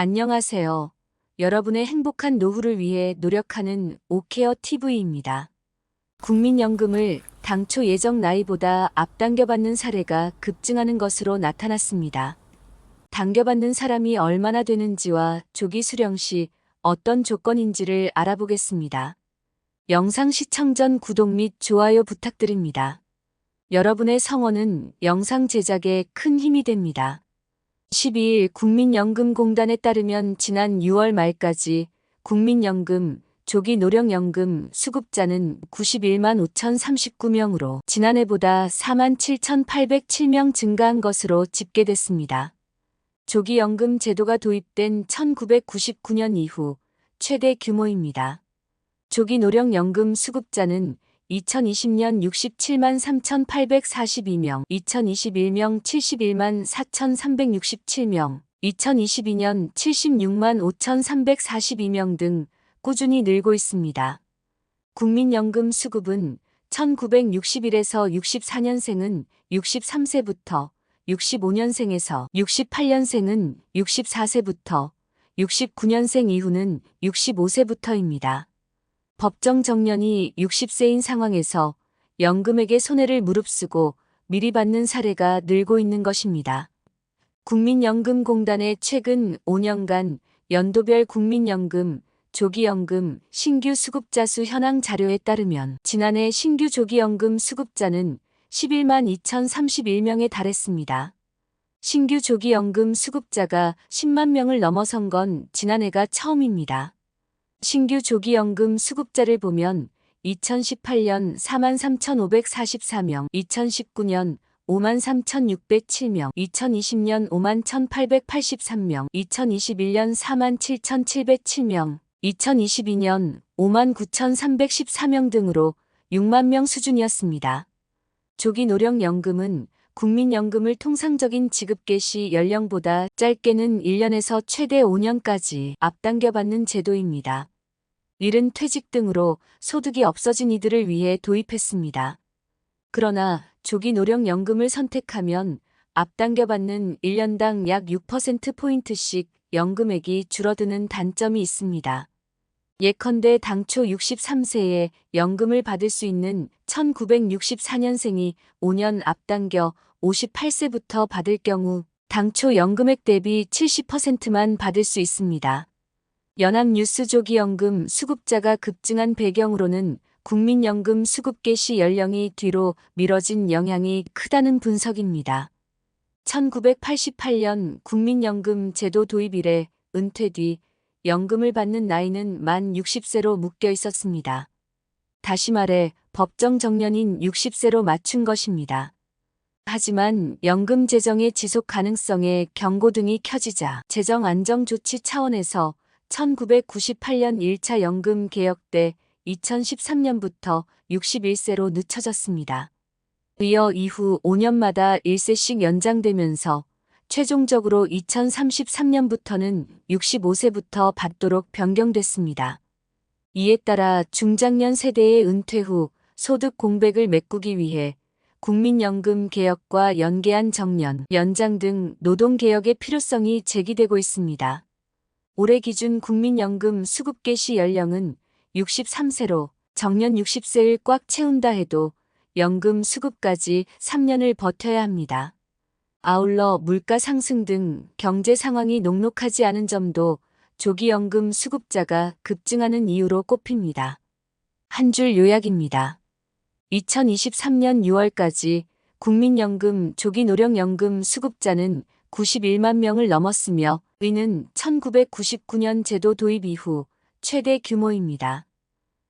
안녕하세요. 여러분의 행복한 노후를 위해 노력하는 오케어 TV입니다. 국민연금을 당초 예정 나이보다 앞당겨 받는 사례가 급증하는 것으로 나타났습니다. 당겨받는 사람이 얼마나 되는지와 조기 수령 시 어떤 조건인지를 알아보겠습니다. 영상 시청 전 구독 및 좋아요 부탁드립니다. 여러분의 성원은 영상 제작에 큰 힘이 됩니다. 12일 국민연금공단에 따르면 지난 6월 말까지 국민연금, 조기 노령연금 수급자는 91만 5,039명으로 지난해보다 4만 7,807명 증가한 것으로 집계됐습니다. 조기연금 제도가 도입된 1999년 이후 최대 규모입니다. 조기 노령연금 수급자는 2020년 67만 3,842명, 2021년 71만 4,367명, 2022년 76만 5,342명 등 꾸준히 늘고 있습니다. 국민연금 수급은 1961에서 64년생은 63세부터 65년생에서 68년생은 64세부터 69년생 이후는 65세부터입니다. 법정 정년이 60세인 상황에서 연금에게 손해를 무릅쓰고 미리 받는 사례가 늘고 있는 것입니다. 국민연금공단의 최근 5년간 연도별 국민연금, 조기연금, 신규 수급자 수 현황 자료에 따르면 지난해 신규 조기연금 수급자는 11만 2,031명에 달했습니다. 신규 조기연금 수급자가 10만 명을 넘어선 건 지난해가 처음입니다. 신규 조기연금 수급자를 보면 2018년 43,544명, 2019년 53,607명, 2020년 51,883명, 2021년 47,707명, 2022년 59,314명 등으로 6만 명 수준이었습니다. 조기 노령연금은 국민연금을 통상적인 지급 개시 연령보다 짧게는 1년에서 최대 5년까지 앞당겨 받는 제도입니다. 이른 퇴직 등으로 소득이 없어진 이들을 위해 도입했습니다. 그러나 조기 노령연금을 선택하면 앞당겨 받는 1년당 약 6%포인트씩 연금액이 줄어드는 단점이 있습니다. 예컨대 당초 63세에 연금을 받을 수 있는 1964년생이 5년 앞당겨 58세부터 받을 경우 당초 연금액 대비 70%만 받을 수 있습니다. 연합뉴스 조기연금 수급자가 급증한 배경으로는 국민연금 수급 개시 연령이 뒤로 미뤄진 영향이 크다는 분석입니다. 1988년 국민연금 제도 도입 이래 은퇴 뒤 연금을 받는 나이는 만 60세로 묶여 있었습니다. 다시 말해 법정 정년인 60세로 맞춘 것입니다. 하지만 연금 재정의 지속 가능성에 경고등이 켜지자 재정 안정 조치 차원에서 1998년 1차 연금 개혁 때 2013년부터 61세로 늦춰졌습니다. 이어 이후 5년마다 1세씩 연장되면서 최종적으로 2033년부터는 65세부터 받도록 변경됐습니다. 이에 따라 중장년 세대의 은퇴 후 소득 공백을 메꾸기 위해 국민연금 개혁과 연계한 정년, 연장 등 노동개혁의 필요성이 제기되고 있습니다. 올해 기준 국민연금 수급 개시 연령은 63세로 정년 60세를 꽉 채운다 해도 연금 수급까지 3년을 버텨야 합니다. 아울러 물가 상승 등 경제 상황이 녹록하지 않은 점도 조기연금 수급자가 급증하는 이유로 꼽힙니다. 한 줄 요약입니다. 2023년 6월까지 국민연금 조기노령연금 수급자는 91만 명을 넘었으며 이는 1999년 제도 도입 이후 최대 규모입니다.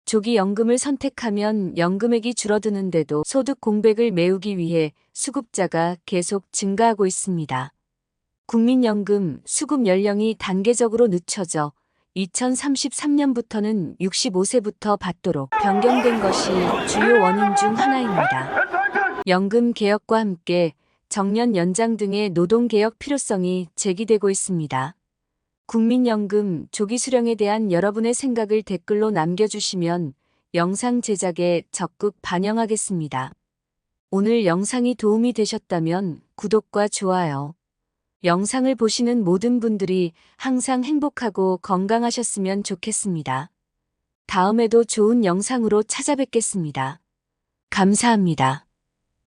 조기 연금을 선택하면 연금액이 줄어드는데도 소득 공백을 메우기 위해 수급자가 계속 증가하고 있습니다. 국민연금 수급 연령이 단계적으로 늦춰져 2033년부터는 65세부터 받도록 변경된 것이 주요 원인 중 하나입니다. 연금 개혁과 함께 정년 연장 등의 노동개혁 필요성이 제기되고 있습니다. 국민연금 조기 수령에 대한 여러분의 생각을 댓글로 남겨주시면 영상 제작에 적극 반영하겠습니다. 오늘 영상이 도움이 되셨다면 구독과 좋아요, 영상을 보시는 모든 분들이 항상 행복하고 건강하셨으면 좋겠습니다. 다음에도 좋은 영상으로 찾아뵙겠습니다. 감사합니다.